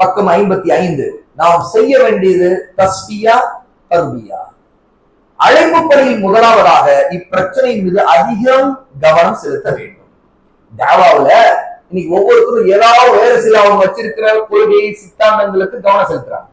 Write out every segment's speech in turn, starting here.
பக்கம் ஐம்பத்தி ஐந்து. நாம் செய்ய வேண்டியது தஸ்பியா தர்பியா. அழைப்பு பணியில் முதலாவதாக இப்பிரச்சனையின் மீது அதிகம் கவனம் செலுத்த வேண்டும். தாவாவுல இன்னைக்கு ஒவ்வொருத்தரும் ஏதாவது வேற சில அவங்க வச்சிருக்கிற கொள்கை சித்தாந்தங்களுக்கு கவனம் செலுத்துறாங்க.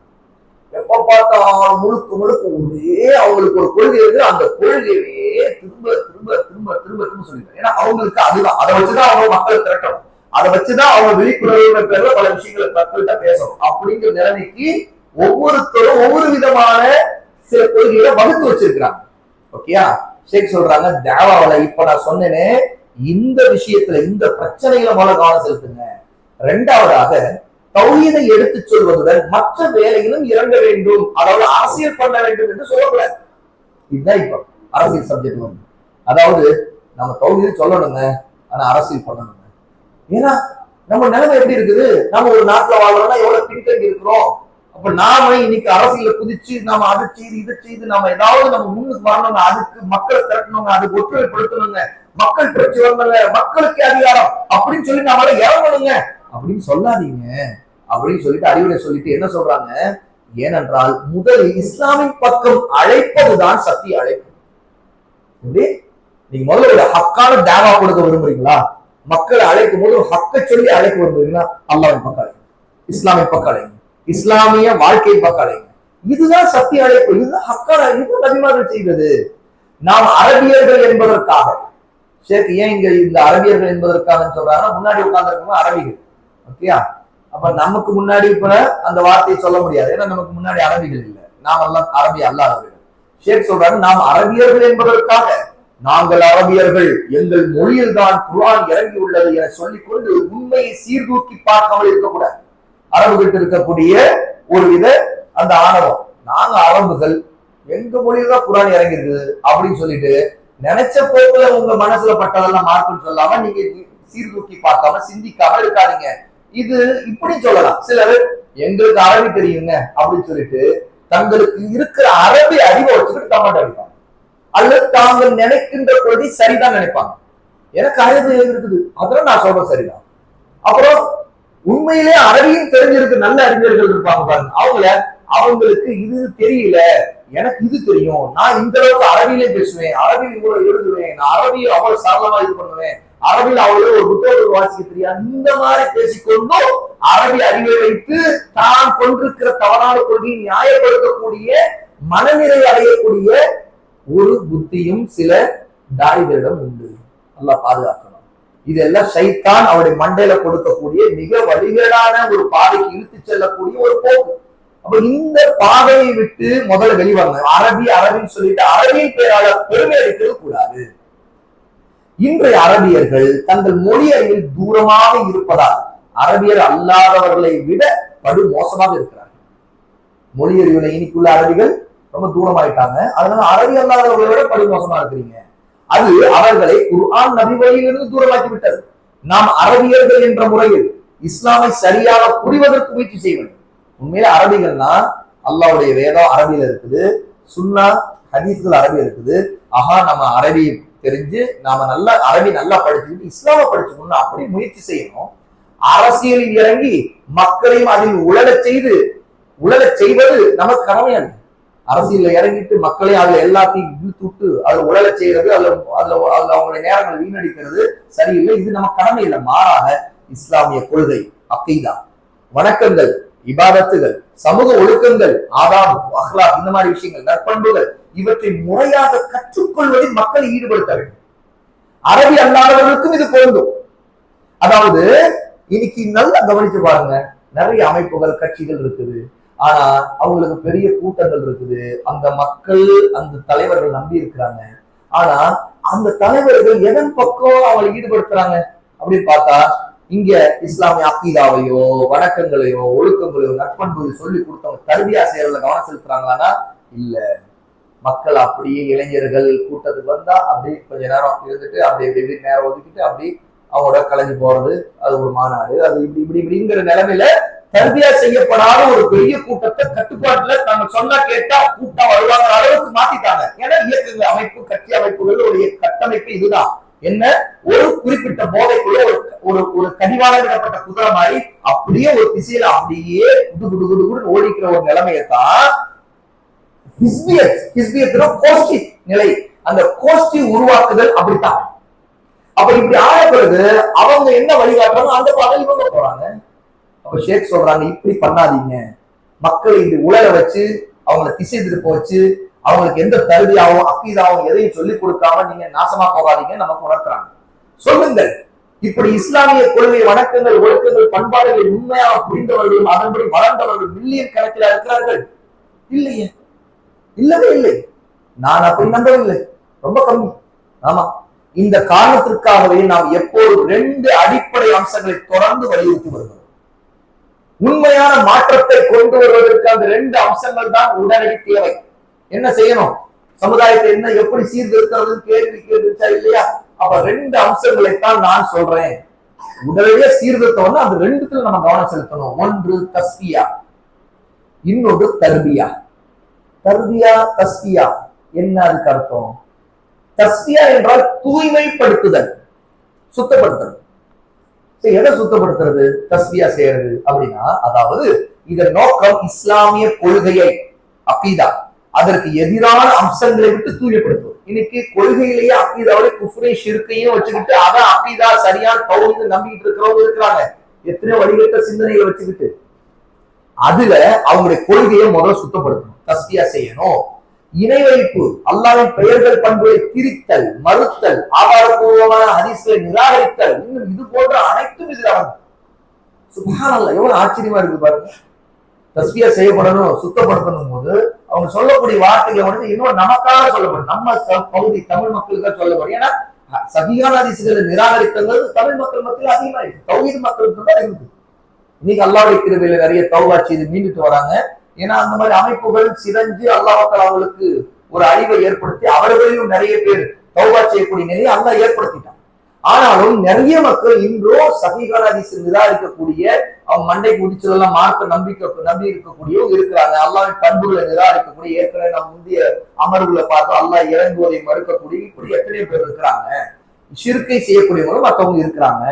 எப்ப பார்த்தாலும் முழுக்க முழுக்க ஒரே அவங்களுக்கு ஒரு கொள்கை இருக்கு. அந்த கொள்கையே திரும்ப திரும்ப திரும்ப திரும்ப திரும்ப சொல்லிடுறாங்க. ஏன்னா அவங்களுக்கு அதுதான். அதை வச்சுதான் அவங்க மக்களை திரட்டணும். அதை வச்சுதான் அவங்க விழிப்புணர்வு பேர்ல பல விஷயங்களை மக்கள்கிட்ட பேசணும். அப்படிங்கிற நிலைமைக்கு ஒவ்வொருத்தரும் ஒவ்வொரு விதமான சில கொள்கைகளை வகுத்து வச்சிருக்கிறாங்க. ஓகேயா? ஷேக் சொல்றாங்க தேவாவில இப்ப நான் சொன்னேனே இந்த விஷயத்துல இந்த பிரச்சனைகளை மூல கவனம் செலுத்துங்க. ரெண்டாவதாக தௌஹீதை எடுத்துச் சொல்வதுடன் மற்ற வேலையிலும் இறங்க வேண்டும். அதாவது அரசியல் பண்ண வேண்டும் என்று சொல்லக்கூடாது. இதுதான் இப்ப அரசியல் சப்ஜெக்ட் வந்து. அதாவது நம்ம தௌஹீதை சொல்லணுங்க ஆனா அரசியல் பண்ணணுங்க. ஏன்னா நம்ம நிலைமை எப்படி இருக்குது? நம்ம ஒரு நாட்டுல வாழ்றோம்னா எவ்வளவு பின்தங்கி இருக்கிறோம்? அப்ப நாம இன்னைக்கு அரசியல குதிச்சு நாம அதை செய்து இதை செய்து நாம ஏதாவது நம்ம முன்னுக்கு வரணுங்க அதுக்கு மக்களை திரட்டணுங்க அதுக்கு ஒற்றுமைப்படுத்தணுங்க மக்கள் பிரச்சு வரணுங்க மக்களுக்கு அதிகாரம் அப்படின்னு சொல்லி நம்மள இறங்கணுங்க அப்படின்னு சொல்லாதீங்க. அப்படின்னு சொல்லிட்டு அறிவுரை சொல்லிட்டு என்ன சொல்றாங்க? ஏனென்றால் முதலில் இஸ்லாமின் பக்கம் அழைப்பதுதான் சத்திய அழைப்பு. நீங்க முதல்ல ஒரு ஹக்கான தேவா கொடுக்க விரும்புறீங்களா? மக்களை அழைக்கும் போது ஒரு ஹக்கை சொல்லி அழைக்க விரும்புறீங்களா அல்லாவின் பக்கம் அழைங்க இஸ்லாமின் பக்கம் அழைங்க இஸ்லாமிய வாழ்க்கை பக்கம் அழைங்க இதுதான் சத்திய அழைப்பு. இதுதான் ஹக்கான இது நபிமார்கள் செய்தது. நாம் அரபியர்கள் என்பதற்காக. ஷேக் ஏன் இங்க இந்த அரபியர்கள் என்பதற்காக சொல்றாங்கன்னா முன்னாடி உட்கார்ந்துருக்கவங்க அரபிகள். ஓகேயா? அப்ப நமக்கு முன்னாடி இப்ப அந்த வார்த்தையை சொல்ல முடியாது. ஏன்னா நமக்கு முன்னாடி அரபிகள் இல்லை. நாம் எல்லாம் அரபி அல்லாதவர்கள். ஷேக் சொல்றாங்க நாம் அரபியர்கள் என்பதற்காக. நாங்கள் அரபியர்கள் எங்கள் மொழியில் தான் குரான் இறங்கி உள்ளது என சொல்லிக்கொண்டு உண்மையை சீர்தூக்கி பார்க்காமல் இருக்கக்கூடாது. அரபுகிட்ட இருக்கக்கூடிய ஒரு வித அந்த ஆணவம். நாங்க அரபுகள் எங்க மொழியில தான் குரான் இறங்கி இருக்குது அப்படின்னு சொல்லிட்டு நினைச்ச போக்குல உங்க மனசுல பட்டதெல்லாம் மார்க்குன்னு சொல்லாம நீங்க சீர்தூக்கி பார்க்காம சிந்திக்காம இருக்காதீங்க. இது இப்படி சொல்லலாம். சிலர் எங்களுக்கு அரபி தெரியுங்க அப்படின்னு சொல்லிட்டு தங்களுக்கு இருக்கிற அரபி அறிவை வச்சுக்கிட்டு தமிழ் அடிப்பாங்க. அல்லது தாங்கள் நினைக்கின்ற கொள்கை சரிதான் நினைப்பாங்க. எனக்கு அறிவு இருக்குது அதெல்லாம் நான் சொல்றேன் சரிதான். அப்புறம் உண்மையிலே அறிவியும் தெரிஞ்சிருக்கு. நல்ல அறிஞர்கள் இருப்பாங்க பாருங்க. அவங்கள அவங்களுக்கு இது தெரியல. எனக்கு இது தெரியும். நான் இந்த அளவுக்கு அரபியிலே பேசுவேன். அரபியில் இவ்வளவு எழுதுவேன். நான் அரபியில் அவ்வளவு சரளமா இது பண்ணுவேன். அரபியில் அவ்வளவு ஒரு புத்தகத்தை வாசிக்க தெரியாது. இந்த மாதிரி பேசிக்கொண்டும் அரபி அறிவை வைத்து தான் கொண்டிருக்கிற தவறான கொள்கையை நியாயப்படுத்தக்கூடிய மனநிலை அடையக்கூடிய ஒரு புத்தியும் சில தாய்களிடம் உண்டு. நல்லா பாதுகாக்கணும். இதெல்லாம் சைத்தான் அவருடைய மண்டையில கொடுக்கக்கூடிய மிக வழிகேடான ஒரு பாதைக்கு இழுத்து செல்லக்கூடிய ஒரு போக்கு. அப்ப இந்த பாதையை விட்டு முதல்ல வெளிவரணும். அரபி அரபின்னு சொல்லிட்டு அரபியின் பேரால பெருமை அடிக்கிறது கூடாது. இன்றைய அரபியர்கள் தங்கள் மொழி அறிவில் தூரமாக இருப்பதால் அரபியர் அல்லாதவர்களை விட படு மோசமாக இருக்கிறார்கள். மொழி அறிவுல இன்னைக்குள்ள அரபிகள் ரொம்ப தூரமாயிட்டாங்க. அதனால அரபி அல்லாதவர்களை விட படு மோசமா இருக்கிறீங்க. அது அவர்களை குர்ஆன் நபி வழியிலிருந்து தூரமாக்கி விட்டது. நாம் அரபியர்கள் என்ற முறையில் இஸ்லாமை சரியாக புரிவதற்கு முயற்சி செய்ய வேண்டும். உண்மையில அரபிகள்னா அல்லாவுடைய வேதம் அரபியில இருக்குது. சுன்னா ஹதீஸ்கள் அரபி இருக்குது. ஆஹா நம்ம அரபி தெரிஞ்சு நாம நல்லா அரபி நல்லா படிச்சுக்கிட்டு இஸ்லாம படிச்சுக்கணும்னு அப்படி முயற்சி செய்யணும். அரசியலில் இறங்கி மக்களையும் அதில் உழலச் செய்து உழலச் செய்வது நமக்கு கடமை அல்ல அரசியல்ல இறங்கிட்டு மக்களே அதுல எல்லாத்தையும் இழுத்து விட்டு அதுல உழலை செய்யறது அதுல அதுல அதுல அவங்களுடைய நேரங்களை வீணடிக்கிறது சரியில்லை. இது நம்ம கடமை இல்லை. மாறாக இஸ்லாமிய கொள்கை அக்கைதா வணக்கங்கள் இபாதத்துகள் சமூக ஒழுக்கங்கள் ஆதாம் அஹ்லா இந்த மாதிரி விஷயங்கள் நற்பண்புகள் இவற்றை முறையாக கற்றுக்கொள்வதில் மக்களை ஈடுபடுத்த வேண்டும். அரபி அல்லாதவர்களுக்கும் இது பொருந்தும். அதாவது இன்னைக்கு நல்லா கவனிச்சு பாருங்க. நிறைய அமைப்புகள் கட்சிகள் இருக்குது. ஆனா அவங்களுக்கு பெரிய கூட்டங்கள் இருக்குது. அந்த மக்கள் அந்த தலைவர்கள் நம்பி இருக்கிறாங்க ஆனா அந்த தலைவர்கள் எதன் பக்கம் அவங்களை ஈடுபடுத்துறாங்க? அப்படின்னு பார்த்தா இங்க இஸ்லாமிய அக்கீதாவையோ வணக்கங்களையோ ஒழுக்கங்களையோ நட்பண்புகளையோ சொல்லி கொடுத்தவங்க தருவியா செய்யறதுல கவனம் செலுத்துறாங்களான்னா இல்ல. மக்கள் அப்படியே இளைஞர்கள் கூட்டத்துக்கு வந்தா அப்படியே கொஞ்ச நேரம் இருந்துட்டு அப்படியே இப்படி இப்படி நேரம் ஒதுக்கிட்டு அப்படி அவங்களோட கலைஞ்சு போறது. அது ஒரு மாநாடு. அது இப்படி இப்படி இப்படிங்கிற நிலைமையில தர்பியா செய்யப்படாத ஒரு பெரிய கூட்டத்தை கட்டுப்பாட்டுல நாங்க சொன்னா கேட்டா கூட்டம் வருவாங்க அளவுக்கு மாத்திட்டாங்க. ஏன்னா இயக்கங்கள் அமைப்பு கட்சி அமைப்புகளுடைய கட்டமைப்பு இதுதான். என்ன? ஒரு குறிப்பிட்ட போதைக்குள்ள ஒரு ஒரு ஒரு கடிவாளமிடப்பட்ட குதிரை மாதிரி அப்படியே ஒரு திசையில அப்படியே குடு குடு குடு குடு ஓடிக்கிற ஒரு நிலைமையத்தான் ஹிஸ்பியத் கோஷ்டி நிலை. அந்த கோஷ்டி உருவாக்குதல் அப்படித்தான். அப்ப இப்படி ஆன பிறகு அவங்க என்ன வழிகாட்டுறாங்க அந்த பாதை இவங்க போறாங்க. அப்ப ஷேக் சொல்றாங்க இப்படி பண்ணாதீங்க. மக்களை இந்த உலக வச்சு அவங்கள திசை திருப்ப வச்சு அவங்களுக்கு எந்த தகுதியாகவும் அக்கீதாவும் எதையும் சொல்லிக் கொடுக்காம நீங்க நாசமா போகாதீங்க நமக்கு உணர்த்துறாங்க. சொல்லுங்கள். இப்படி இஸ்லாமிய கொள்கை வணக்கங்கள் ஒழுக்கங்கள் பண்பாடுகளை உண்மையாக புரிந்தவர்களும் அதன்படி வளர்ந்தவர்கள் மில்லியன் கணக்கில் இருக்கிறார்கள். இல்லையே. இல்லவே இல்லை. நான் அப்படி நம்பவில்லை. ரொம்ப கம்மி. ஆமா. இந்த காரணத்திற்காகவே நாம் எப்போதும் ரெண்டு அடிப்படை அம்சங்களை தொடர்ந்து வலியுறுத்தி வருகிறோம். உண்மையான மாற்றத்தை கொண்டு வருவதற்கு அந்த ரெண்டு அம்சங்கள் தான் உடனடி தேவை. என்ன செய்யணும்? சமுதாயத்தை என்ன எப்படி சீர்திருத்துறது கேள்வி கேட்டுச்சா இல்லையா? அப்ப ரெண்டு அம்சங்களை தான் நான் சொல்றேன். உடனடியா சீர்திருத்தம்னா அந்த ரெண்டுத்துல நம்ம கவனம் செலுத்தணும். ஒன்று தஸ்பியா இன்னொன்று தர்பியா. தர்பியா தஸ்பியா என்ன அதுக்கு அர்த்தம்? தஸ்பியா என்றால் தூய்மைப்படுத்துதல் சுத்தப்படுத்துதல் சரி, எதை சுத்தப்படுத்துறது? தஸ்பியா செய்யறது அப்படின்னா அதாவது இதன் நோக்கம் இஸ்லாமிய கொள்கையை அக்கீதா அதற்கு எதிரான அம்சங்களை விட்டு தூயப்படுத்தும் இன்னைக்கு கொள்கையிலேயே அக்கீதாவோட குஃப்ரை சிறுக்கையும் வச்சுக்கிட்டு அதான் அக்கீதா சரியான தௌஹீது நம்பிக்கிட்டு இருக்கிறவங்க இருக்கிறாங்க. எத்தனையோ வழிகட்ட சிந்தனையை வச்சுக்கிட்டு. அதுல அவங்களுடைய கொள்கையை முதல்ல சுத்தப்படுத்தணும். தஸ்பியா செய்யணும். இணை வைப்பு அல்லாவின் பெயர்கள் பண்புகளை திரித்தல் மறுத்தல் ஆதாரபூர்வமான ஹதீஸ்களை நிராகரித்தல் இன்னும் இது போன்ற அனைத்தும் இதுல அடங்கும். எவ்வளவு ஆச்சரியமா இருக்கு பாருங்க. தஸ்வியா செய்யப்படணும் சுத்தப்படுத்தணும் போது அவங்க சொல்லக்கூடிய வார்த்தைகளை வந்து இன்னும் நமக்காக சொல்லப்படும். நம்ம ச- பகுதி தமிழ் மக்களுக்காக சொல்லப்படும். ஏன்னா சகிகான ஹதீஸ்களை நிராகரித்தது தமிழ் மக்கள் மத்தியில் அதிகமாயிருக்கு. தௌஹீத் மக்களுக்கு தான் இருக்கு இன்னைக்கு அல்லாவுடைய கிருபையில நிறைய தௌபா செய்து மீண்டுட்டு வராங்க. ஏன்னா அந்த மாதிரி அமைப்புகள் சிதைஞ்சு அல்லாஹால அவங்களுக்கு ஒரு அழிவை ஏற்படுத்தி அவர்களையும் நிறைய பேர் தௌபா செய்யக்கூடிய நிலையை அல்லா ஏற்படுத்திட்டான். ஆனாலும் நிறைய மக்கள் இன்றோ சகிகான ஹதீஸ் நிராகரிக்கக்கூடிய அவன் மண்டை குடிச்சதெல்லாம் மார்க்க நம்பிக்கை நம்பி இருக்கக்கூடிய இருக்கிறாங்க. அல்லாவின் பண்புகளை நிராகரிக்கக்கூடிய ஏற்கனவே நம்ம முந்தைய அமர்வுல பார்த்தோம் அல்லாஹ் இறங்குவதை மறுக்கக்கூடிய இப்படி எத்தனையோ பேர் இருக்கிறாங்க. சிறுக்கை செய்யக்கூடியவங்களும் மற்றவங்க இருக்கிறாங்க.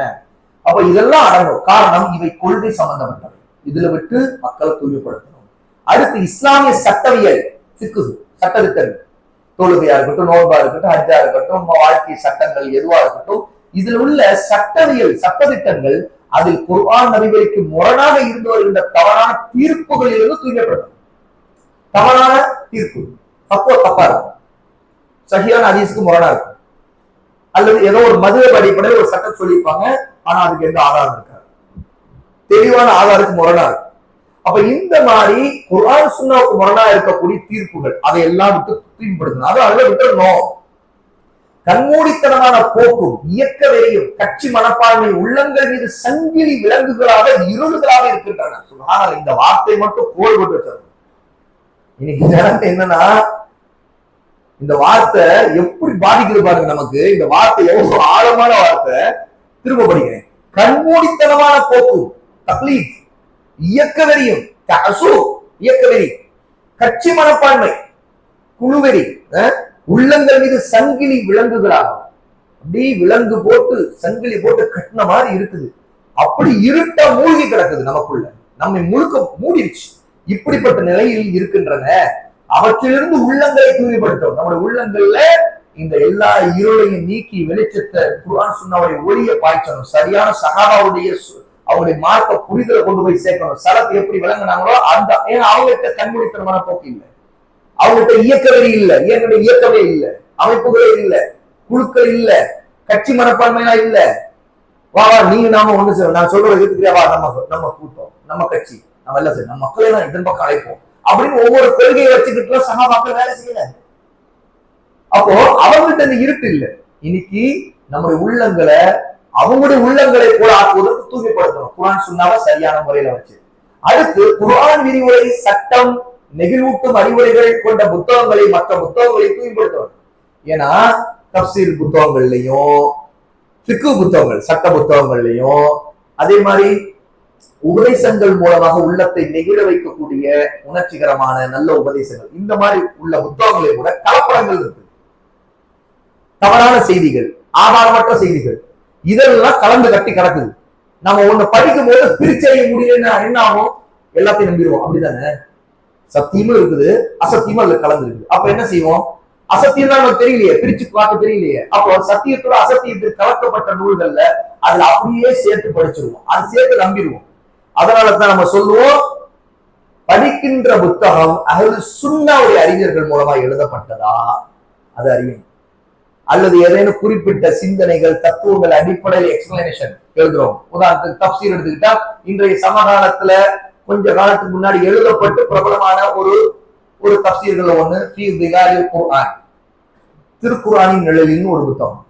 அப்ப இதெல்லாம் அடங்கும். காரணம் இவை கொள்கை சம்பந்தப்பட்டவை. இதுல விட்டு மக்களை தூய்மைப்படுத்தணும். அடுத்து இஸ்லாமிய சட்டவியல் சிக்கு சட்டத்திட்டம் தொழுகையா இருக்கட்டும் நோன்பா இருக்கட்டும் ஹஜ்ஜா இருக்கட்டும் நம்ம வாழ்க்கை சட்டங்கள் எதுவா இருக்கட்டும் இதில் உள்ள சட்டவியல் சட்டத்திட்டங்கள் அதில் குர்ஆன் நபிகளுக்கு முரணாக இருந்து வருகின்ற தவறான தீர்ப்புகளிலிருந்து தூய்மைப்படுத்தணும் தவறான தீர்ப்பு. தப்போ தப்பா இருக்கும் சஹியான ஹதீஸ்க்கு முரணா இருக்கும். அல்லது ஏதோ ஒரு மதுரை அடிப்படையில் ஒரு சட்டம் சொல்லியிருப்பாங்க ஆனா அதுக்கு எந்த ஆதாரம் இருக்காது. தெளிவான ஆதாரத்துக்கு முரணா இருக்கும். அப்ப இந்த மாதிரி குரான் சுண்ணாவுக்கு முரணா இருக்கக்கூடிய தீர்ப்புகள் அதை எல்லாம் விட்டு தூய்மைப்படுத்தணும். அது அதுல விட்டுறணும் கண்மூடித்தனமான போக்கும் இயக்க வெறியும் கட்சி மனப்பான்மை உள்ளங்கள் மீது சங்கிலி விலங்குகளாக இருள்களாக இருக்கின்றன. சுகாதார இந்த வார்த்தை மட்டும் கோல் போட்டு இன்னைக்கு ஜனங்க என்னன்னா இந்த வார்த்தை எப்படி பாதிக்குது பாருங்க நமக்கு. இந்த வார்த்தை எவ்வளவு ஆழமான வார்த்தை. திரும்ப படிக்கிறேன். கண்மூடித்தனமான போக்கும் தக்லீஃப். இயக்க வெறியும் இயக்க வெறி கட்சி மனப்பான்மை குழுவெறி உள்ளங்கள் மீது சங்கிலி விலங்குகளாகும். அப்படி விலங்கு போட்டு சங்கிலி போட்டு கட்டின மாதிரி இருக்குது. அப்படி இருட்ட மூழ்கி கிடக்குது நமக்குள்ள. நம்மை முழுக்க மூடிடுச்சு இப்படிப்பட்ட நிலையில் இருக்கின்றன. அவற்றிலிருந்து உள்ளங்களை தூய்மைப்படுத்தும் நம்முடைய உள்ளங்கள்ல இந்த எல்லா இருளையும் நீக்கி வெளிச்சத்தை குரான் சுன்னாவுடைய ஒளிய பாய்ச்சணும். சரியான சகாபாவுடைய அவருடைய மார்க்க புரிதலை கொண்டு போய் சேர்க்கணும். சலத்து எப்படி விளங்குனாங்களோ அந்த ஏன்னா அவங்ககிட்ட கண்மூடித்தனமான போக்கு இல்லை. அவங்ககிட்ட இயக்கவெறி இல்ல. இயற்கை இயக்கவே இல்ல. அமைப்புகளே இல்ல. குழுக்கள் இல்ல. கட்சி மனப்பான்மையா இல்ல. வா வா நீங்க நாம ஒண்ணு சார் நான் சொல்றது எதுக்குறியா வா நம்ம நம்ம கூட்டம் நம்ம கட்சி. நம்ம எல்லாம் சரி நம்ம மக்களே தான் இதன் பக்கம் அழைப்போம் அப்படின்னு ஒவ்வொரு கொள்கையை வச்சுக்கிட்டு சகா மக்கள் வேலை செய்யல. அப்போ அவங்ககிட்ட அந்த இருட்டு இல்ல. இன்னைக்கு நம்முடைய உள்ளங்களை அவங்களுடைய உள்ளங்களை போல ஆக்குவதற்கு தூய்மைப்படுத்தணும். குரான் சுண்ணாவை சரியான முறையில வச்சு. அடுத்து குரான் விரிவுரை சட்டம் நெகிழ்வூட்டும் அறிவுரைகள் கொண்ட புத்தகங்களை மற்ற புத்தகங்களை தூய்மைப்படுத்தணும். ஏன்னா தப்சீர் புத்தகங்கள்லயும் சிக்கு புத்தகங்கள் சட்ட புத்தகங்கள்லையும் அதே மாதிரி உபதேசங்கள் மூலமாக உள்ளத்தை நெகிழ வைக்கக்கூடிய உணர்ச்சிகரமான நல்ல உபதேசங்கள். இந்த மாதிரி உள்ள புத்தகங்களை கூட கலப்படங்கள் இருக்கு. தவறான செய்திகள் ஆதாரமற்ற செய்திகள். இதெல்லாம் கலந்து கட்டி கிடக்குது. நம்ம ஒண்ணு படிக்கும் போது பிரிச்சறிய முடியலன்னா என்ன ஆகும்? எல்லாத்தையும் நம்பிடுவோம். அப்படிதானே? சத்தியமும் இருக்குது அசத்தியமும் அதுல கலந்து இருக்குது அப்ப என்ன செய்வோம்? அசத்தியம் தான் நமக்கு தெரியலையே. பிரிச்சு பார்க்க தெரியலையே. அப்போ சத்தியத்தோட அசத்தியத்தில் கலக்கப்பட்ட நூல்கள்ல அதுல அப்படியே சேர்த்து படிச்சிருவோம். அது சேர்த்து நம்பிடுவோம். அதனாலதான் நம்ம சொல்லுவோம் படிக்கின்ற புத்தகம் அகல் சுண்ணாவுடைய அறிஞர்கள் மூலமா எழுதப்பட்டதா? அது அறியும். அல்லது ஏதேனும் குறிப்பிட்ட சிந்தனைகள் தத்துவங்கள் அடிப்படையில் எக்ஸ்பிளனேஷன் எழுதுறோம். உதாரணத்துக்கு தப்சீர் எடுத்துக்கிட்டா இன்றைய சமகாலத்துல கொஞ்ச காலத்துக்கு முன்னாடி எழுதப்பட்டு பிரபலமான ஒரு ஒரு தப்சீர்கள் ஒண்ணு ஃபீ திகாரில் குர்ஆன் திருக்குர்ஆனின் நிழலின்னு ஒரு புத்தகம்.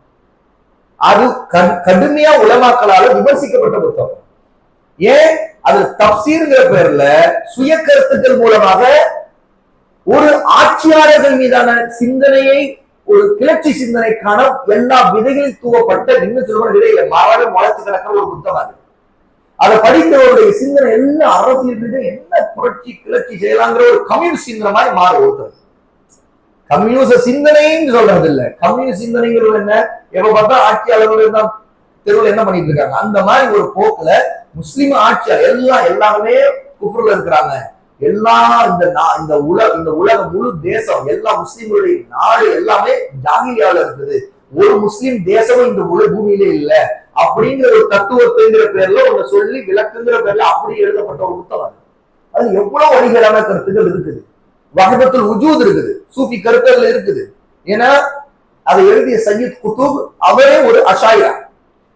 அது கடுமையா உலமாக்களால விமர்சிக்கப்பட்ட புத்தகம். ஏன்? அது தப்சீர்ங்கிற பேர்ல சுய கருத்துக்கள் மூலமாக ஒரு ஆட்சியாளர்கள் மீதான சிந்தனையை ஒரு கிளர்ச்சி சிந்தனைக்கான எல்லா விதைகளில் தூவப்பட்ட இன்னும் சொல்ல விதையில மாறாத முளைச்சு கிடக்கிற ஒரு புத்தகம் அது. அதை படிக்கிறவருடைய சிந்தனை எல்லாம் அரசியல் என்ன புரட்சி கிளர்ச்சி செய்யலாங்கிற ஒரு கம்யூனிஸ்ட் சிந்தனை மாதிரி மாற ஒருத்தர் கம்யூனிச சிந்தனைன்னு சொல்றது இல்ல கம்யூனிஸ்ட் சிந்தனைங்கிறது என்ன? எப்ப பார்த்தா ஆட்சியாளர்கள் தான் தெருவில் என்ன பண்ணிட்டு இருக்காங்க? அந்த மாதிரி ஒரு போக்குல முஸ்லிம் ஆட்சியாளர் எல்லாம் எல்லாருமே குஃப்ருல இருக்கிறாங்க. எல்லா இந்த நா- இந்த உலக இந்த உலக முழு தேசம் எல்லா முஸ்லீம்களுடைய நாடு எல்லாமே ஜாகிரியால இருக்குது. ஒரு முஸ்லீம் தேசமும் இந்த முழு பூமியிலே இல்ல. அப்படிங்கிற ஒரு தத்துவத்தைங்கிற பேர்ல ஒண்ணு சொல்லி விளக்குங்கிற பேர்ல அப்படி எழுதப்பட்ட ஒரு புத்தகம் அது. எவ்வளவு வழிகளான கருத்துக்கள் இருக்குது. வகபத்துல் உஜூத் இருக்குது. சூஃபி கருத்துகள் இருக்குது. ஏன்னா அதை எழுதிய சையத் குத்துப் அவரே ஒரு அஷாயா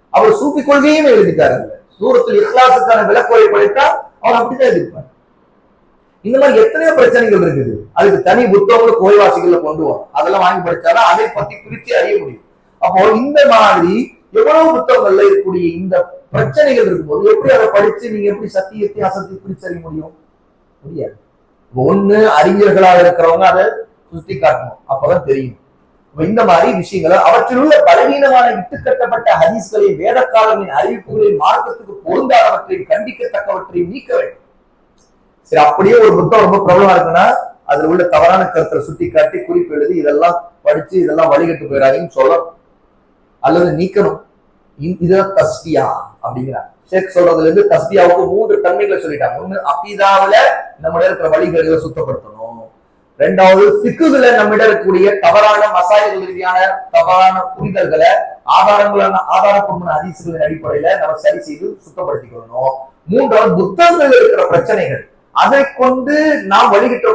அவர் சூஃபி கொள்கையும் எழுதிட்டாரு சூரத்தில் இஹ்லாசுக்கான விளக்குறை படைத்தா அவர் அப்படிதான் எழுதியிருப்பார். இந்த மாதிரி எத்தனையோ பிரச்சனைகள் இருக்குது. அதுக்கு தனி புத்தகங்களை கோய்வாசிகள்ல கொண்டு வரும். அதெல்லாம் வாங்கி படிச்சாதான் அதை பத்தி குறித்து அறிய முடியும். அப்போ இந்த மாதிரி எவ்வளவு புத்தகங்கள்ல இருக்கக்கூடிய இந்த பிரச்சனைகள் இருக்கும்போது எப்படி அதை படிச்சு நீங்க எப்படி சத்தியத்தை அசத்தியை பிரிச்சறிய முடியும்? முடியாது. ஒண்ணு அறிஞர்களாக இருக்கிறவங்க அதை சுத்தி காட்டணும். அப்பதான் தெரியும். இந்த மாதிரி விஷயங்களை அவற்றில் உள்ள பலவீனமான இட்டுக்கட்டப்பட்ட ஹதீஸ்களையும் வேதக்காரர்களின் அறிவிப்புகளையும் மார்க்கத்துக்கு பொருந்தாதவற்றையும் கண்டிக்கத்தக்கவற்றையும் நீக்க வேண்டும். சரி அப்படியே ஒரு புத்தகம் ரொம்ப பிரபலமா இருக்குன்னா அதுல உள்ள தவறான கருத்தை சுட்டி காட்டி குறிப்பு எழுதி இதெல்லாம் படிச்சு இதெல்லாம் வழிகட்டு போயிடாதீங்கன்னு சொல்லணும். அல்லது நீக்கணும். இ- இதுதான் தஸ்பியா அப்படிங்கிறாங்க. ஷேக் சொல்றதுல இருந்து தஸ்தியாவுக்கு மூன்று தன்மைகளை சொல்லிட்டாங்க. ஒண்ணு அபிதாவில நம்மிடம் இருக்கிற வழிகளை சுத்தப்படுத்தணும். ரெண்டாவது சிக்குகளை நம்மிடம் இருக்கக்கூடிய தவறான மசாயல் ரீதியான தவறான புரிதல்களை ஆதாரங்களான ஆதாரப்பூர்வமான அதிசுகளின் அடிப்படையில நம்ம சரி செய்து சுத்தப்படுத்திக்கணும் மூன்றாவது புத்தகங்கள் இருக்கிற பிரச்சனைகள். அதை கொண்டு நாம் வழிகிட்ட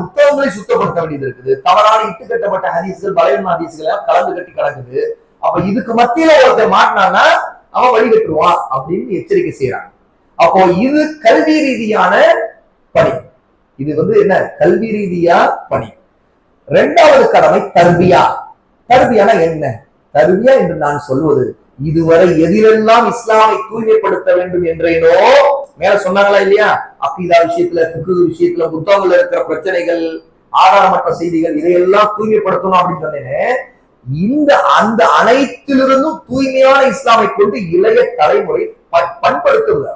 புத்தகங்களை சுத்தப்படுத்த வேண்டியது இருக்குது. தவறான இட்டு கட்டப்பட்ட ஹதீஸ்கள் பலவீன ஹதீஸ்கள் கலந்து கட்டி கிடக்குது. அப்ப இதுக்கு மத்தியில ஒருத்தர் மாட்டினான்னா அவன் வழிகட்டுவான் அப்படின்னு எச்சரிக்கை செய்யறாங்க அப்போ இது கல்வி ரீதியான பணி. இது வந்து என்ன? கல்வி ரீதியா பணி. ரெண்டாவது கடமை தர்பியா. தர்பியானா என்ன? தர்பியா என்று நான் சொல்வது இதுவரை எதிலெல்லாம் இஸ்லாமை தூய்மைப்படுத்த வேண்டும் என்றேனோ மேல சொன்னாங்களா இல்லையா? அக்கீதா விஷயத்துல ஃபிக்ஹ் விஷயத்துல புத்தகங்கள்ல இருக்கிற பிரச்சனைகள் ஆதாரமற்ற செய்திகள் இதையெல்லாம் தூய்மைப்படுத்தணும் அப்படின்னு சொன்னேன். இந்த அந்த அனைத்திலிருந்தும் தூய்மையான இஸ்லாமை கொண்டு இளைய தலைமுறை ப- பண்படுத்துவது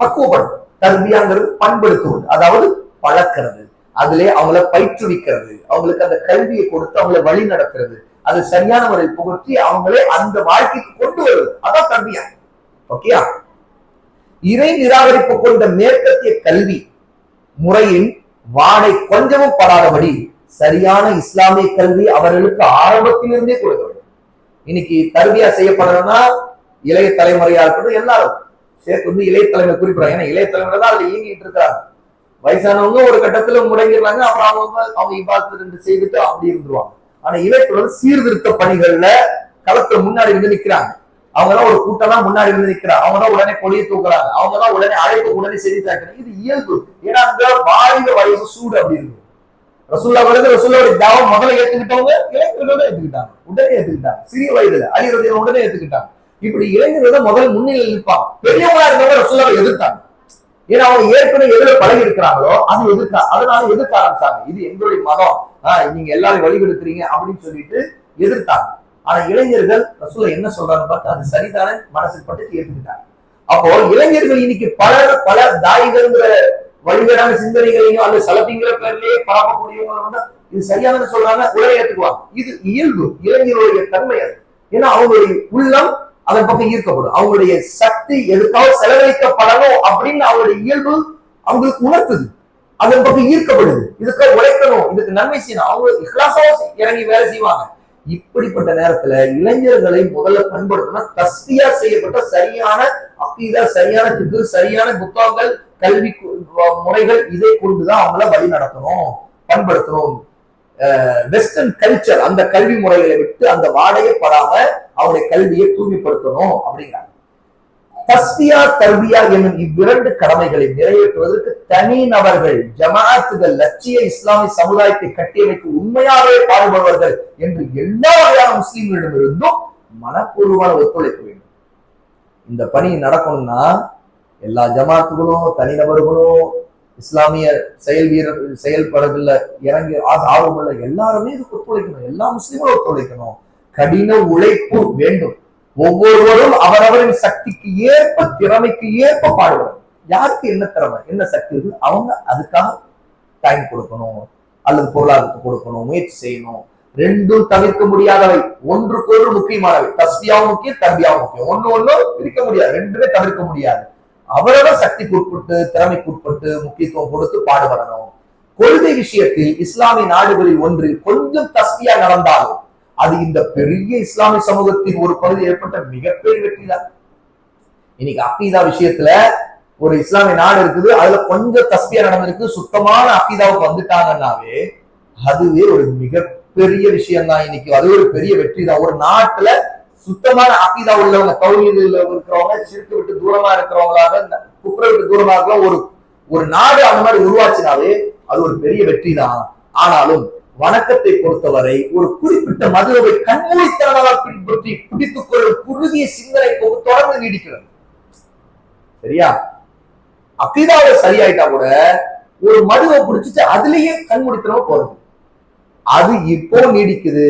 பக்குவப்படுத்தும் கல்வியாங்கிறது பண்படுத்துவது. அதாவது பழக்கிறது. அதிலே அவங்கள பயிற்றுவிக்கிறது. அவங்களுக்கு அந்த கல்வியை கொடுத்து அவங்கள வழி நடத்துறது. அது சரியான முறையில் புகற்றி அவங்களே அந்த வாழ்க்கைக்கு கொண்டு வருவது. அதான் கல்வியா ஓகேயா? இறை நிராகரிப்பு கொண்ட மேற்கத்திய கல்வி முறையின் வாடை கொஞ்சமும் படாதபடி சரியான இஸ்லாமிய கல்வி அவர்களுக்கு ஆரம்பத்திலிருந்தே கொடுக்க வேண்டும். இன்னைக்கு கல்வியா செய்யப்படணும்னா இளைய தலைமுறையா இருக்கட்டும் எல்லாரும். சேர்த்து வந்து இளைய தலைமை குறிப்பிடறாங்க. ஏன்னா இளைய தலைமுறை தான் அதுல இயங்கிட்டு இருக்காங்க. வயசானவங்க ஒரு கட்டத்துல முடங்கிடுறாங்க அப்புறம் அவங்க அவங்க இவ்வாறு ரெண்டு செய்துட்டு அப்படி இருந்துருவாங்க. ஆனா இளைய சீர்திருத்த பணிகள்ல களத்துல முன்னாடி இருந்து நிக்கிறாங்க. அவங்க எல்லாம் ஒரு கூட்டம் தான் முன்னாடி இருந்து நிக்கிறாங்க. அவங்க தான் உடனே கொடியை தூக்குறாங்க. அவங்க தான் உடனே அழைப்பு உடனே செய்தி தாக்குறாங்க இது இயல்பு. ஏன்னா அந்த வாலிப வயசு சூடு அப்படி இருக்கு. ரசூல்லா வருது ரசூல்லாவுடைய தாவம் முதல்ல ஏத்துக்கிட்டவங்க இளைஞர்களோட ஏத்துக்கிட்டாங்க. உடனே ஏத்துக்கிட்டாங்க. சிறிய வயதுல அலிரதியை உடனே ஏத்துக்கிட்டாங்க. இப்படி இளைஞர்கள் தான் முதல் முன்னிலையில் நிற்பாங்க. பெரியவங்களா இருந்தவங்க ரசூல்லாவை எதிர்த்தாங்க. ஏன்னா அவங்க ஏற்கனவே எதுல பழகி இருக்கிறாங்களோ அது எதிர்த்தா அதனால எதிர்க்க ஆரம்பிச்சாங்க. இது எங்களுடைய மதம். ஆஹ் நீங்க எல்லாரும் வழிகெடுக்கிறீங்க அப்படின்னு சொல்லிட்டு எதிர்த்தாங்க. ஆனா இளைஞர்கள் ரசூல என்ன சொல்றாங்க பார்த்து அது சரிதானே மனசுக்கு பட்டு ஏற்றுக்கிட்டாங்க அப்போ இளைஞர்கள் இன்னைக்கு பல பல தாய்கள்ங்கிற வழிகடான சிந்தனைகளையும் அல்லது சலப்பிங்கிற பேர்லயே பரப்பக்கூடியவங்க வந்து இது சரியானது சொல்றாங்க உடனே ஏற்றுக்குவாங்க. இது இயல்பு. இளைஞருடைய தன்மை அது. ஏன்னா அவங்களுடைய உள்ளம் அதன் பக்கம் ஈர்க்கப்படும். அவங்களுடைய சக்தி எதுக்காக செலவழிக்கப்படணும் அப்படின்னு அவங்களுடைய இயல்பு அவங்களுக்கு உணர்த்துது. அதன் பக்கம் ஈர்க்கப்படுது. இதுக்கு உழைக்கணும். இதுக்கு நன்மை செய்யணும். அவங்க இஹ்லாசாவும் இறங்கி வேலை செய்வாங்க. இப்படிப்பட்ட நேரத்துல இளைஞர்களை முதல்ல பண்படுத்தணும் தஸ்தியா செய்யப்பட்ட சரியான அக்கீதா சரியான சித்து சரியான புத்தகங்கள் கல்வி முறைகள் இதை கொண்டுதான் அவங்கள வழி நடத்தணும் பண்படுத்தணும். வெஸ்டர்ன் கல்ச்சர் அந்த கல்வி முறைகளை விட்டு அந்த வாடையே படாம அவருடைய கல்வியை தூய்மைப்படுத்தணும் அப்படிங்கிறாங்க. தஸ்தியா தர்பியா என்னும் இவ்விரண்டு கடமைகளை நிறைவேற்றுவதற்கு தனி நபர்கள் ஜமாத்துகள் லட்சிய இஸ்லாமிய சமுதாயத்தை கட்டியமைக்க உண்மையாகவே பாடுபடுவார்கள் என்று எல்லா வகையான முஸ்லிம்களிடமிருந்தும் மனப்பூர்வமான ஒத்துழைப்பு வேண்டும். இந்த பணி நடக்கணும்னா எல்லா ஜமாத்துகளும் தனிநபர்களும் இஸ்லாமிய செயல் வீரர் செயல்படல இறங்கி ஆ- ஆர்வமுள்ள எல்லாருமே இதுக்கு ஒத்துழைக்கணும். எல்லா முஸ்லீமும் ஒத்துழைக்கணும். கடின உழைப்பு வேண்டும். ஒவ்வொருவரும் அவரவரின் சக்திக்கு ஏற்ப திறமைக்கு ஏற்ப பாடுவார் யாருக்கு என்ன திறமை? என்ன சக்தி இருக்கு? அவங்க அதுக்காக டைம் கொடுக்கணும் அல்லது பொருளாதாரத்தை கொடுக்கணும் முயற்சி செய்யணும். ரெண்டும் தவிர்க்க முடியாதவை. ஒன்றுக்கொன்று முக்கியமானவை. தஸ்பியாவும் முக்கியம் தம்பியாவும் முக்கியம். ஒண்ணு ஒன்னும் பிரிக்க முடியாது. ரெண்டுமே தவிர்க்க முடியாது. அவரவர் சக்திக்கு உட்பட்டு திறமைக்கு உட்பட்டு முக்கியத்துவம் கொடுத்து பாடுபடணும். கொள்கை விஷயத்தில் இஸ்லாமிய நாடுகளில் ஒன்றில் கொஞ்சம் தஸ்தியா நடந்தாலும் அது இந்த பெரிய இஸ்லாமிய சமூகத்தின் ஒரு பகுதி ஏற்பட்ட மிகப்பெரிய வெற்றி தான் இன்னைக்கு அக்கீதா விஷயத்துல ஒரு இஸ்லாமிய நாடு இருக்குது அதுல கொஞ்சம் தஸ்பியா நடந்திருக்கு சுத்தமான அக்கீதாவுக்கு வந்துட்டாங்கன்னாவே அதுவே ஒரு மிகப்பெரிய விஷயம் தான் இன்னைக்கு. அது ஒரு பெரிய வெற்றி தான் ஒரு நாட்டுல சுத்தமான அக்கீதா உள்ளவங்க தௌஹீதுல இருக்கிறவங்க சிறுக்கு விட்டு தூரமா இருக்கிறவங்களாக குப்பரை விட்டு தூரமா இருக்கிற ஒரு ஒரு நாடு அந்த மாதிரி உருவாச்சினாவே அது ஒரு பெரிய வெற்றி தான் ஆனாலும் வணக்கத்தை பொறுத்தவரை ஒரு குறிப்பிட்ட மதுவை கண்மூடித்தனமாக பின்பற்றி பிடித்துக் கொள்ளும் குறுகிய சிந்தனை போக்கு தொடர்ந்து நீடிக்கிறது. சரியா? அக்கீதாவோட சரியாயிட்டா கூட ஒரு மதுவை பிடிச்சிட்டு அதுலயே கண்மூடித்தனமா போறது. அது இப்போ நீடிக்குது.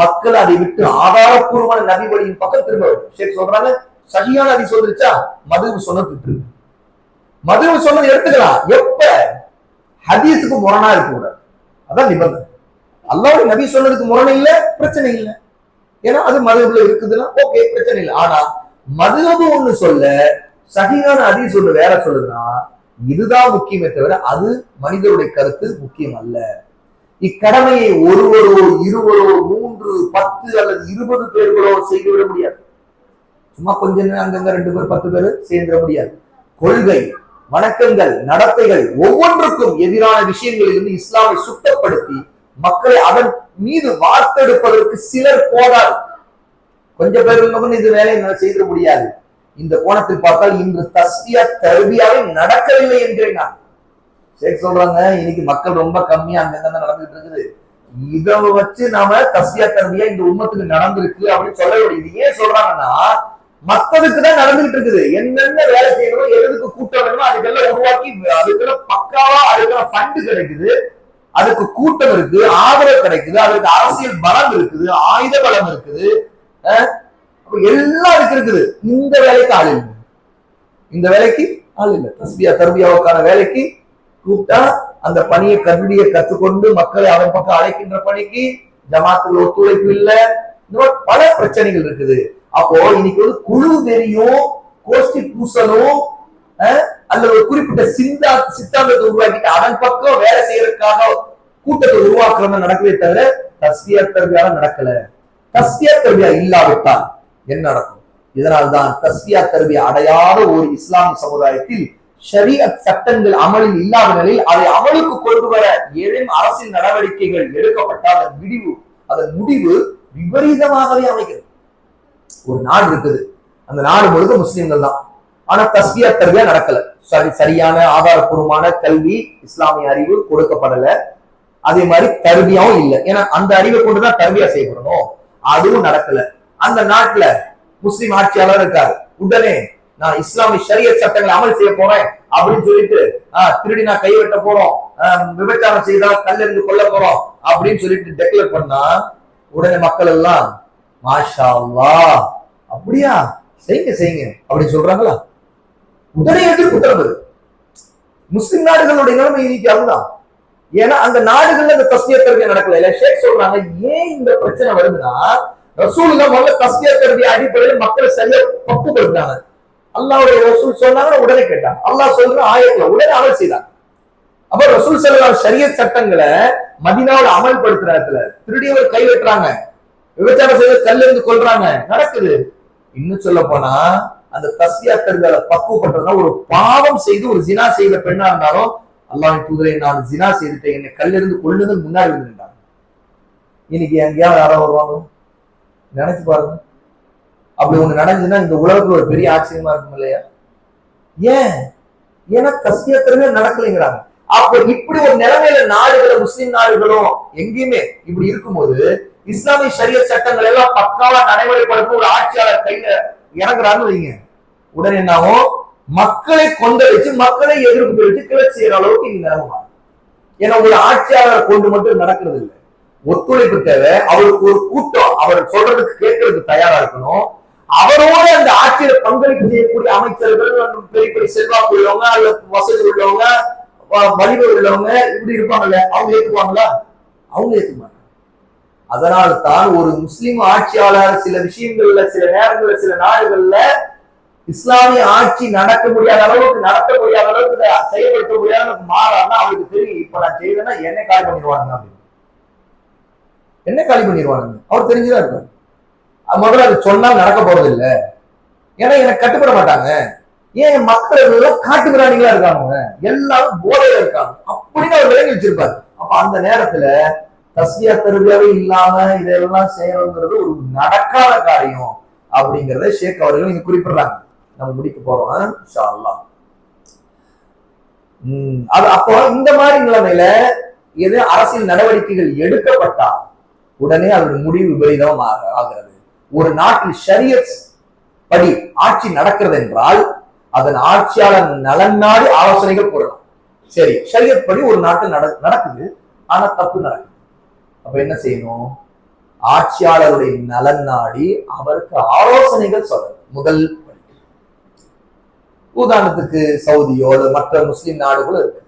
மக்கள் அதை விட்டு ஆதாரப்பூர்வமான நபி வழியின் பக்கம் திரும்ப வேண்டும். ஷேக் சொல்றாங்க சரியான நதி சொல்லிருச்சா? மதுவு சொன்னது மதுவு சொன்னது எடுத்துக்கலாம். எப்ப? ஹதீஸுக்கு முரணா இருக்க கூடாது அதான் நிபந்தனை. அல்லாஹ் நபி சொன்னதுக்கு முரண் இல்ல பிரச்சனை இல்ல. ஏன்னா அது மதுபுல இருக்குதுன்னா ஓகே பிரச்சனை இல்லை. ஆனா மதுஹபு ஒண்ணு சொல்ல சகியான அதி சொல்லு வேற சொல்லுதுன்னா இதுதான் முக்கியமே தவிர அது மனிதருடைய கருத்து முக்கியம் அல்ல இக்கடமையை ஒருவரோ இருவரோ மூன்று பத்து அல்லது இருபது பேர்களோ செய்துவிட முடியாது. சும்மா கொஞ்ச நேரம் அங்கங்க ரெண்டு பேர் பத்து பேர் சேர்ந்துட முடியாது. கொள்கை வணக்கங்கள் நடத்தைகள் ஒவ்வொன்றுக்கும் எதிரான விஷயங்களிலிருந்து இஸ்லாமை சுத்தப்படுத்தி மக்களை அதன் மீது வார்த்தெடுப்பதற்கு சிலர் போதாது. கொஞ்சம் பேர் இருந்தவங்க இது வேலையை செய்திட முடியாது. இந்த கோணத்தில் பார்த்தால் இன்று தஸ்தியா தர்பியாவே நடக்கவில்லை என்றேன் நான். ஷேக் சொல்றாங்க இன்னைக்கு மக்கள் ரொம்ப கம்மியா அங்கங்க நடந்துட்டு இருக்குது. இத வச்சு நாம தஸ்தியா தர்பியா இந்த உண்மத்துக்கு நடந்திருக்கு அப்படின்னு சொல்ல முடியுது. ஏன் சொல்றாங்கன்னா மத்ததுக்கு தான் நடந்துகிட்டு இருக்குது. என்னென்ன வேலை செய்யணும் எதுக்கு கூட்டம் வேணுமோ அதுக்கெல்லாம் உருவாக்கி அதுக்கெல்லாம் பக்காவா அதுக்கெல்லாம் ஃபண்டு கிடைக்குது. அதுக்கு கூட்டம் இருக்கு ஆதரவு கிடைக்குது அதுக்கு அரசியல் பலம் இருக்குது ஆயுத பலம் இருக்குது. அஹ் எல்லாம் இருக்குது. இந்த வேலைக்கு ஆள் இல்லை. இந்த வேலைக்கு ஆள் இல்லை. தஸ்பியா தர்பியாவுக்கான வேலைக்கு கூப்பிட்டா அந்த பணியை கல்வியை கற்றுக்கொண்டு மக்களை அவன் பக்கம் அழைக்கின்ற பணிக்கு ஜமாத்துல ஒத்துழைப்பு இல்லை. இந்த மாதிரி பல பிரச்சனைகள் இருக்குது. அப்போ இன்னைக்கு வந்து குழு வெறியும் கோஷ்டி பூசலும் அஹ், அல்லது ஒரு குறிப்பிட்ட சிந்தா சித்தாந்தத்தை உருவாக்கிட்டு அதன் பக்கம் வேலை செய்யறதுக்காக கூட்டத்தை உருவாக்குறது நடக்கவே தவிர தஸ்பியா தர்பியால நடக்கல. தஸ்பியா தர்பியா இல்லாவிட்டால் என்ன நடக்கும்? இதனால்தான் தஸ்பியா தர்பியா அடையாத ஒரு இஸ்லாம் சமுதாயத்தில் ஷரியத் சட்டங்கள் அமலில் இல்லாத நிலையில் அதை அமலுக்கு கொண்டு வர ஏழும் அரசியல் நடவடிக்கைகள் எடுக்கப்பட்டால் அதன் முடிவு அதன் முடிவு விபரீதமாகவே அமைகிறது. ஒரு நாடு இருக்குது. அந்த நாடு முழுக்க முஸ்லிம்கள் தான். ஆனா தஸ்பியா தர்பியா நடக்கல. சரி சரியான ஆதாரப்பூர்வமான கல்வி இஸ்லாமிய அறிவு கொடுக்கப்படல. அதே மாதிரி தர்பியாவும் இல்லை. ஏன்னா அந்த அறிவை கொண்டுதான் தர்பியா செய்யப்படணும் அதுவும் நடக்கல. அந்த நாட்டுல முஸ்லிம் ஆட்சியாளர் இருக்காரு. உடனே நான் இஸ்லாமிய ஷரியத் சட்டங்களை அமல் செய்ய போறேன் அப்படின்னு சொல்லிட்டு ஆஹ் திருடி நான் கை வெட்ட போறோம். ஆஹ் விபச்சாரம் செய்தா கல்லிருந்து கொல்ல போறோம். அப்படின்னு சொல்லிட்டு டெக்ளேர் பண்ணா உடனே மக்கள் எல்லாம் மாஷா அப்படியா? செய்யுங்க செய்யுங்க அப்படின்னு சொல்றாங்களா? உடனே எதிர்ப்பு கிளம்புது முஸ்லிம் நாடுகளுடைய நிலைமை இன்னைக்கு அதுதான். ஏன்னா அந்த நாடுகள்ல இந்த தஸ்தியா தர்பியா நடக்கல. இல்ல ஷேக் சொல்றாங்க ஏன் இந்த பிரச்சனை வருதுன்னா ரசூல் தான் முதல்ல தஸ்தியா தருவிய அடிப்படையில் மக்களை சரியா பக்குப்படுத்தினாங்க அல்லாவுடைய ரசூல் சொன்னாங்க உடனே கேட்டாங்க. அல்லாஹ் சொல்ற ஆயத்துல உடனே அமல் செய்தாங்க. அப்ப ரசூல் செல்லா சரிய சட்டங்களை மதினாவில் அமல்படுத்துற இடத்துல திருடியவர் கை வெட்டுறாங்க. விபச்சாரம் செய்து கல் இருந்து கொள்றாங்க நடக்குது. இன்னும் சொல்ல போனா அந்த தஸ்தியா தருவியால பக்குவப்பட்டதுனா ஒரு பாவம் செய்து ஒரு ஜினா செய்த பெண்ணா இருந்தாலும் அல்லாவின் தூதரை நான் ஜினா செய்துட்டேன். என்னை கல்லிருந்து கொள்ளுதல் முன்னாடி வந்து நின்றாங்க இன்னைக்கு எங்கேயாவது யாரோ வருவாங்க? நினைச்சு பாருங்க. அப்படி ஒண்ணு நடந்துச்சுன்னா இந்த உலகத்துல ஒரு பெரிய ஆச்சரியமா இருக்கும் இல்லையா? ஏன்? ஏன்னா கசியத்திறமே நடக்கலைங்கிறாங்க. அப்ப இப்படி ஒரு நிலைமையில நாடுகள முஸ்லிம் நாடுகளும் எங்கேயுமே இப்படி இருக்கும்போது இஸ்லாமிய சரிய சட்டங்கள் எல்லாம் பக்காவா நடைமுறைப்படுத்தும் ஒரு ஆட்சியாளர் கையில இறங்குறான்னு வைங்க. உடனே என்னாகும் மக்களை கொந்தளிச்சு மக்களை எதிர்ப்பு தெரிவித்து கிளர்ச்சி செய்யற அளவுக்கு இங்க நேரமா ஏன்னா ஒரு ஆட்சியாளர் கொண்டு மட்டும் நடக்கிறது இல்லை. ஒத்துழைப்பு தேவை அவருக்கு ஒரு கூட்டம் அவர் சொல்றதுக்கு கேட்கறதுக்கு தயாரா இருக்கணும். அவரோட அந்த ஆட்சியில பங்களிப்பு செய்யக்கூடிய அமைச்சர்கள் பெரிய பெரிய செல்வாக்கு உள்ளவங்க அல்லது வசதி உள்ளவங்க வ- வலிமை உள்ளவங்க இப்படி இருப்பாங்கல்ல அவங்க ஏற்றுவாங்களா அவங்க ஏற்றுவாங்க அதனால தான் ஒரு முஸ்லீம் ஆட்சியாளர் சில விஷயங்கள்ல சில நேரங்கள்ல சில நாடுகள்ல இஸ்லாமிய ஆட்சி நடக்க முடியாத அளவுக்கு நடத்த முடியாத அளவுக்கு செயல்படுத்த முடியாத அளவுக்கு மாறாருன்னா அவருக்கு தெரியும் இப்ப நான் செய்வேன்னா என்ன காலி பண்ணிடுவாங்க அப்படின்னு. என்ன காலி பண்ணிடுவாங்க அவர் தெரிஞ்சுதான் இருப்பார். அது முதல்ல அது சொன்னா நடக்க போறது இல்லை ஏன்னா எனக்கு கட்டுப்பட மாட்டாங்க. ஏன் மக்கள் எல்லாம் காட்டு பிராணிகளா இருக்காங்க? எல்லாரும் போதையில இருக்காங்க. அப்படின்னு அவர் விளங்கி வச்சிருப்பாரு. அப்ப அந்த நேரத்துல தஸ்மியா தருவியாவே இல்லாம இதெல்லாம் செய்யணுங்கிறது ஒரு நடக்காத காரியம் அப்படிங்கிறத ஷேக் அவர்கள் இங்க குறிப்பிடுறாங்க. நம்ம முடிக்க போறோம் ஆ? உம் அது அப்போ இந்த மாதிரி நிலைமையில எது அரசியல் நடவடிக்கைகள் எடுக்கப்பட்டா உடனே அதோட முடிவு விபரீதம் ஆகிறது. ஒரு நாட்டில் ஷரியத் படி ஆட்சி நடக்கிறது என்றால் அதன் ஆட்சியாளர் நலன் நாடி ஆலோசனைகள் கூறலாம். சரி ஷரியத் படி ஒரு நாட்டில் நட- நடக்குது ஆனா தப்பு நடக்குது. அப்ப என்ன செய்யணும்? ஆட்சியாளருடைய நலன் நாடி அவருக்கு ஆலோசனைகள் சொல்லணும். முதல் உதாரணத்துக்கு சவுதியோ அல்லது மற்ற முஸ்லிம் நாடுகளோ இருக்கு.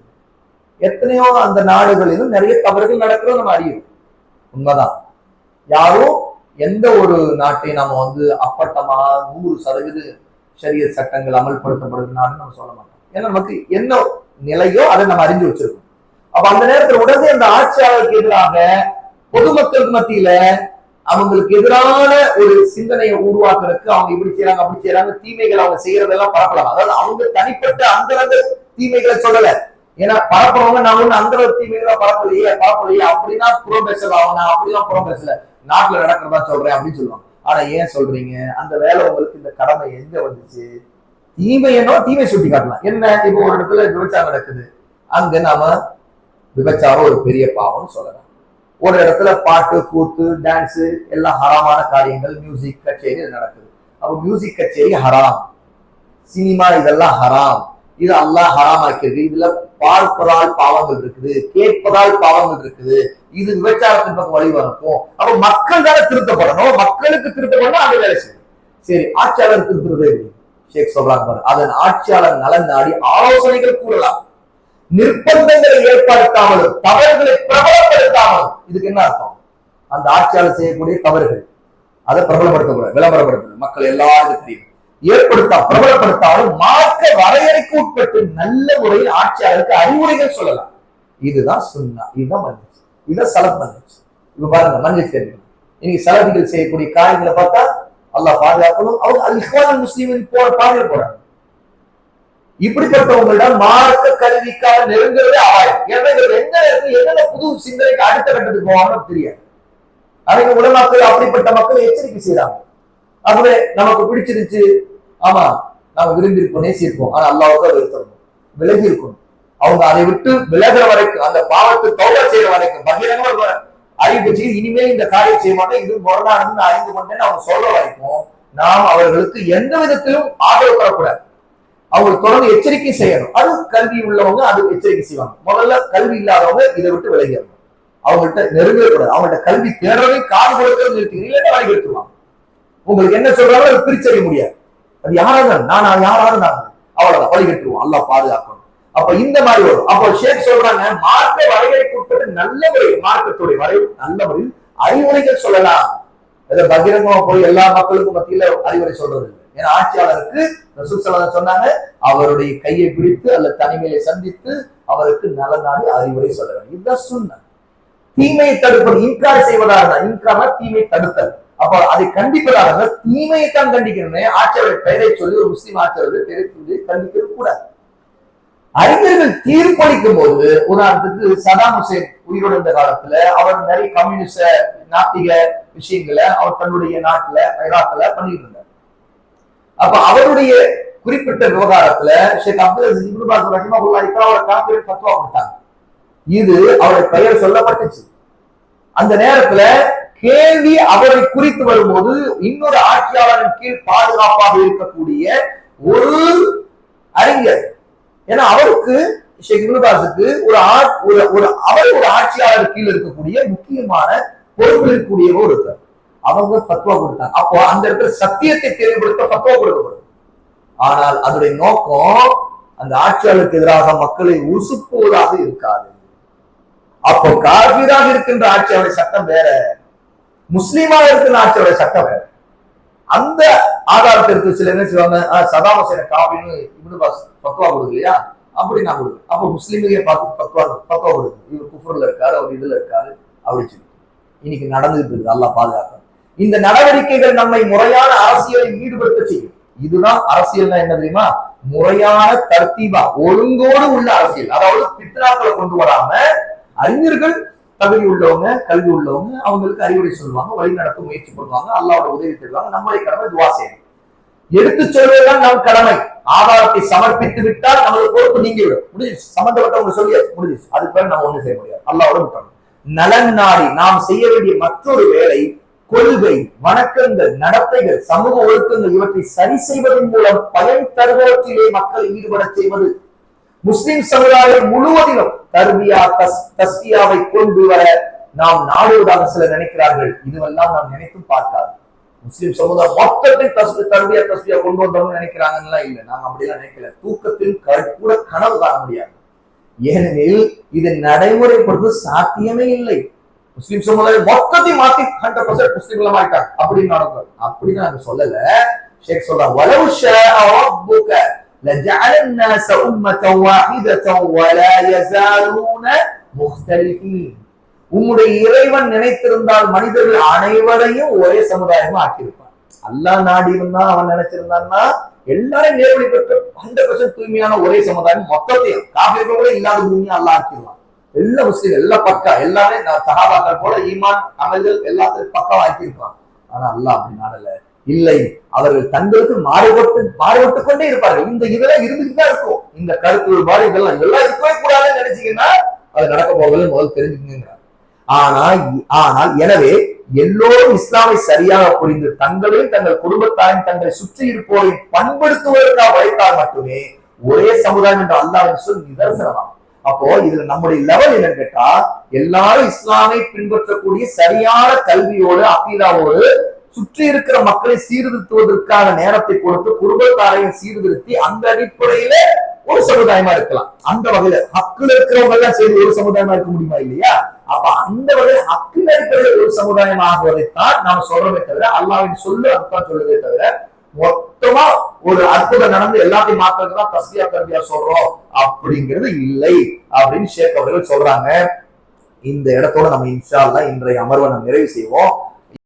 எத்தனையோ அந்த நாடுகளிலும் நிறைய தவறுகள் நடக்கிறோம் நம்ம அறியும் உண்மைதான். யாரும் எந்த ஒரு நாட்டை நாம வந்து அப்பட்டமா நூறு சதவீத சரிய சட்டங்கள் அமல்படுத்தப்படுது நாடுன்னு நம்ம சொல்ல மாட்டோம். ஏன்னா நமக்கு என்ன நிலையோ அதை நம்ம அறிஞ்சு வச்சிருக்கோம். அப்ப அந்த நேரத்தில் உடனே அந்த ஆட்சியாளருக்கு எதிராக பொதுமக்களுக்கு மத்தியில அவங்களுக்கு எதிரான ஒரு சிந்தனையை உருவாக்குறதுக்கு அவங்க இப்படி செய்யறாங்க அப்படி செய்யறாங்க தீமைகள் அவங்க செய்யறதெல்லாம் பரப்பலாம். அதாவது அவங்க தனிப்பட்ட அந்தரங்க தீமைகளை சொல்லல. ஏன்னா பரப்புறவங்க நான் ஒண்ணு அந்த தீமைகளை பரப்பலையே பரப்பலையே. அப்படின்னா புறம் பேசலாம் நான் அப்படிலாம் புறம் பேசல. நாட்டுல நடக்கிறதா சொல்றேன் அப்படின்னு சொல்லுவாங்க. ஆனா ஏன் சொல்றீங்க? அந்த வேலை உங்களுக்கு இந்த கடமை எங்க வந்துச்சு? தீமை என்னோ தீமை சுட்டி காட்டலாம். என்ன? இப்போ ஒரு இடத்துல விபச்சாரம் நடக்குது. அங்க நாம விபச்சாரம் ஒரு பெரிய பாவம்னு சொல்லலாம். ஒரு இடத்துல பாட்டு கூத்து டான்ஸ் எல்லாம் ஹராமான காரியங்கள் மியூசிக் கச்சேரி நடக்குது. அப்போ மியூசிக் கச்சேரி ஹராம். சினிமா இதெல்லாம் ஹராம். இது அல்லாஹ் ஹராம் ஆக்கிறது இதுல பார்ப்பதால் பாவங்கள் இருக்குது கேட்பதால் பாவங்கள் இருக்குது. இது விபச்சாரத்தின் பக்கம் வழிவகுக்கும் அப்ப மக்கள் தானே திருத்தப்படணும். மக்களுக்கு திருத்தப்படணும் அது வேலை செய்யும் சரி ஆட்சியாளர் திருத்துறது ஷேக் சொல்றாங்க அதன் ஆட்சியாளர் நலன் நாடி ஆலோசனைகள் கூறலாம். நிர்பந்தங்களை ஏற்படுத்தாமலும் தவறுகளை பிரபலப்படுத்தாமலும். இதுக்கு என்ன அர்த்தம்? அந்த ஆட்சியாளர் செய்யக்கூடிய தவறுகள். அதை பிரபலப்படுத்தக்கூடாது விளம்பரப்படுத்தணும் மக்கள் எல்லாருக்கும் தெரியும். ஏற்படுத்தா பிரபலப்படுத்தாலும் மார்க்க வரையறைக்கு உட்பட்டு நல்ல முறையில் ஆட்சியாளருக்கு அறிவுரைகள் சொல்லலாம். இதுதான் சுண்ணா. இதுதான் மன்னிச்சு இதுதான் சலப் மன்னிச்சு இப்ப பாருங்க மன்னிச்சு தெரியும்? இன்னைக்கு சலபிகள் செய்யக்கூடிய காரியங்களை பார்த்தா அல்லாஹ் பாதுகாக்கணும். அவங்க அல் இஹ்வான் முஸ்லீமின் போற பாதையில் போறாங்க இப்படிப்பட்டவங்களிடம் மார்க்க கல்விக்காக நெருங்குறதே ஆயம் ஏன்னா இவர் எந்த நேரத்தில் என்னென்ன புது சிந்தனைக்கு அடுத்த கட்டத்துக்கு போவாங்கன்னு தெரியாது. அவங்க உலமாக்கள் அப்படிப்பட்ட மக்கள் எச்சரிக்கை செய்யறாங்க அதுவே நமக்கு பிடிச்சிருச்சு ஆமா நாம விரும்பி இருக்கோம் நேசியிருப்போம். ஆனா அல்லாவுக்கு அது இருக்கணும். விலகி இருக்கணும். அவங்க அதை விட்டு விலகுற வரைக்கும் அந்த பாவத்தை தௌபா செய்யற வரைக்கும் பகிரங்கமா ஒரு அறிவிச்சு இனிமேல் இந்த காரியம் செய்ய மாட்டேன் இது முரணானதுன்னு அறிந்து கொண்டேன்னு அவங்க சொல்ற வரைக்கும் நாம் அவர்களுக்கு எந்த விதத்திலும் ஆதரவு தரக்கூடாது. அவங்களுக்கு தொடர்ந்து எச்சரிக்கை செய்யணும். அது கல்வி உள்ளவங்க அது எச்சரிக்கை செய்வாங்க. முதல்ல கல்வி இல்லாதவங்க இதை விட்டு விலகிடணும். அவங்கள்ட்ட நெருங்கவே கூடாது அவங்கள்ட்ட கல்வி தேடுறதை காது கொடுக்கிறது நிறுத்தி இல்லைன்னா வாங்கி எடுத்துருவாங்க உங்களுக்கு என்ன சொல்றாங்களோ அதை பிரிச்சறிய முடியாது. அது யாரா இருந்தாலும் நான் நான் யாரா இருந்தாலும் அவ்வளவுதான். வழி கட்டுருவோம் அல்லா பாதுகாக்கணும். அப்ப இந்த மாதிரி வரும். அப்போ ஷேக் சொல்றாங்க மார்க்க வரையறைக்கு உட்பட்டு நல்ல முறை மார்க்கத்துடைய வரைவு நல்ல முறையில் அறிவுரைகள் சொல்லலாம். பகிரங்கமா போய் எல்லா மக்களுக்கும் மத்தியில அறிவுரை சொல்றது இல்லை ஏன்னா ஆட்சியாளருக்கு ரசூல் சொன்னாங்க அவருடைய கையை பிடித்து அல்ல தனிமையில சந்தித்து அவருக்கு நலனாடி அறிவுரை சொல்ல வேண்டும். இதுதான் சுண்ண. தீமையை தடுப்பது இன்கார் செய்வதாக இருந்தால் இன்கார்னா தீமை தடுத்தல். அப்ப அதை கண்டிப்பதாக தீமையை தான் கண்டிக்கணும் ஆட்சியாளர் பெயரை சொல்லி ஒரு முஸ்லீம் ஆட்சியாளர் பெயரை சொல்லி கண்டிக்கிறது கூடாது. அறிஞர்கள் தீர்ப்பளிக்கும் போது உதாரணத்துக்கு சதாம் ஹுசேன் உயிரோடு இருந்த காலத்துல அவர் நிறைய கம்யூனிஸ்ட நாத்திக விஷயங்களை அவர் தன்னுடைய நாட்டுல ஈராக்ல பண்ணிட்டு இருந்தார். அப்ப அவருடைய குறிப்பிட்ட விவகாரத்துல ஷேக் அப்துல் இப்னு பாஸ் அவரை காஃபிர் ஃபத்வா கொடுத்தாங்க. இது அவருடைய பெயர் சொல்லப்பட்டுச்சு. அந்த நேரத்துல கேள்வி அவரை குறித்து வரும்போது இன்னொரு ஆட்சியாளரின் கீழ் பாதுகாப்பாக இருக்கக்கூடிய ஒரு அறிஞர். ஏன்னா அவருக்கு ஷேக் இப்னுபாஸுக்கு ஒரு ஆட் ஒரு ஒரு அவர் ஒரு ஆட்சியாளர் கீழ் இருக்கக்கூடிய முக்கியமான பொறுப்பில் இருக்கக்கூடியவர் இருக்கார் அவங்க பத்வா கொடுத்தாங்க. அப்போ அந்த இடத்துல சத்தியத்தை தெளிவுபடுத்த பத்வா கொடுக்கப்படும். ஆனால் அதனுடைய நோக்கம் அந்த ஆட்சியாளருக்கு எதிராக மக்களை உசுப்புவதாக இருக்காது. அப்போ காபீராக இருக்கின்ற ஆட்சியாளர் சட்டம் வேற. முஸ்லீமாக இருக்கின்ற ஆட்சியாளர் சட்டம் வேற. அந்த ஆதாரத்திற்கு சில என்ன செய்வாங்க? சதாம் காபின்னு இப்னு பாஸ் பத்வா கொடுக்கலையா? அப்படி நான் கொடுக்குறேன் அப்போ முஸ்லீமையே பார்த்து பத்வா பத்வா கொடுக்கு இவர் குஃபர்ல இருக்காரு அவர் இதுல இருக்காரு அப்படின்னு சொல்லி. இன்னைக்கு நடந்துகிட்டு இருக்குது. நல்லா பாதுகாக்கணும் இந்த நடவடிக்கைகள் நம்மை முறையான அரசியலில் ஈடுபடுத்த செய்யும். இதுதான் அரசியல்னா என்ன தெரியுமா? முறையான தர்த்தீபா ஒழுங்கோடு உள்ள அரசியல். அதாவது பித்னாக்களை கொண்டு வராம அறிஞர்கள் தகுதி உள்ளவங்க கல்வி உள்ளவங்க அவங்களுக்கு அறிவுரை சொல்லுவாங்க வழி நடத்த முயற்சி பண்ணுவாங்க அல்லாவோட உதவி தருவாங்க நம்முடைய கடமை துவா செய்யணும். எடுத்து சொல்வதுதான் நம் கடமை. ஆதாரத்தை சமர்ப்பித்து விட்டால் நமது பொறுப்பு நீங்கிவிடும். முடிஞ்சு சம்பந்தப்பட்டவங்க சொல்லி முடிஞ்சு அதுக்கு பிறகு நம்ம ஒண்ணு செய்ய முடியாது. அல்லாவோட விட்டோம் நலன் நாடி நாம் செய்ய வேண்டிய மற்றொரு வேலை கொள்கை வணக்கங்கள் நடத்தைகள் சமூக ஒழுக்கங்கள் இவற்றை சரி செய்வதன் மூலம் பயன் தருவத்திலே மக்களை ஈடுபட செய்வது. முஸ்லிம் சமுதாயம் முழுவதிலும் தர்பியா தஸ் தஸ்பியாவை கொண்டு வர நாம் நாடுவதாக சிலர் நினைக்கிறார்கள். இதுவெல்லாம் நாம் நினைத்தும் பார்க்காது. முஸ்லிம் சமுதாயம் மொத்தத்தில் தஸ்பி தர்பியா தஸ்பியா கொண்டு வந்தவங்க நினைக்கிறாங்கன்னா இல்ல. நாம் அப்படிலாம் நினைக்கல. தூக்கத்தில் கூட கனவு காண முடியாது. ஏனெனில் இது நடைமுறைப்படுவது சாத்தியமே இல்லை. முஸ்லிம் சமுதாயம் மொத்தத்தையும் மாத்தி ஹண்ட்ரட் பர்சன்ட் முஸ்லிம்களா மாட்டாங்க அப்படின்னு நடக்கும் அப்படின்னு நாங்க சொல்லல ஷேக் சொல்றாங்க வலவு ஷாஅ ரப்புக لجعل الناس أمة واحدة ولا يزالون مختلفين உம்முடைய இறைவன் நினைத்திருந்தால் மனிதர்கள் அனைவரையும் ஒரே சமுதாயமா ஆக்கியிருப்பான் அல்லாஹ் நாடி இருந்தா அவன் நினைச்சிருந்தான்னா எல்லாரும் நேர்வழி பெற்ற ஹண்ட்ரட் பர்சன்ட் தூய்மையான ஒரே சமுதாயம் மொத்தத்தையும் காபிர்கள் கூட இல்லாத பூமியா அல்லாஹ் ஆக்கிடுவான் எல்லா முஸ்லீம் எல்லா பக்கா எல்லாமே சகாபாக்கள் போல ஈமான் அமல்கள் எல்லாத்தையும் பக்கம் ஆக்கியிருப்பாங்க ஆனா அல்லாஹ் அப்படி நாடல. இல்லை அவர்கள் தங்களுக்கு மாறுபட்டு மாறுபட்டு கொண்டே இருப்பார்கள். இந்த இதெல்லாம் இருந்துட்டுதான் இருக்கும். இந்த கருத்து வேறுபாடு இதெல்லாம் இதெல்லாம் இருக்கவே கூடாதுன்னு நினைச்சீங்கன்னா அது நடக்க போகிறது முதல் தெரிஞ்சுக்கணுங்கிறார் ஆனா ஆனால் எனவே எல்லோரும் இஸ்லாமை சரியாக புரிந்து தங்களையும் தங்கள் குடும்பத்தாரையும் தங்களை சுற்றி இருப்போரையும் பண்படுத்துவதற்காக உழைத்தால் மட்டுமே ஒரே சமுதாயம் என்ற அல்லாஹ் சொல் நிதர்சனமாகும். அப்போ இதுல நம்முடைய லெவல் என்னன்னு கேட்டா எல்லாரும் இஸ்லாமை பின்பற்றக்கூடிய சரியான கல்வியோடு அக்கீதாவோடு சுற்றி இருக்கிற மக்களை சீர்திருத்துவதற்கான நேரத்தை கொடுத்து குடும்பத்தாரையும் சீர்திருத்தி அந்த அடிப்படையில ஒரு சமுதாயமா இருக்கலாம். அந்த வகையில ஹக்குல இருக்கிறவங்க எல்லாம் சேர்ந்து ஒரு சமுதாயமா இருக்க முடியுமா இல்லையா? அப்ப அந்த வகையில ஹக்குல அடிப்படையில் ஒரு சமுதாயம் ஆகுவதைத்தான் நாம சொல்றோமே தவிர அல்லாவின் சொல்லு அதுதான் சொல்லுதே தவிர மொத்தமா ஒரு அற்புதம் நடந்து எல்லாத்தையும் மாத்துறதுக்கு தான் தஸ்பியா தர்பியா சொல்றோம். அப்படிங்கிறது இல்லை. அப்படின்னு ஷேக் அவர்கள் சொல்றாங்க. இந்த இடத்தோட நம்ம இன்ஷால்லாம் இன்றைய அமர்வை நம்ம நிறைவு செய்வோம்.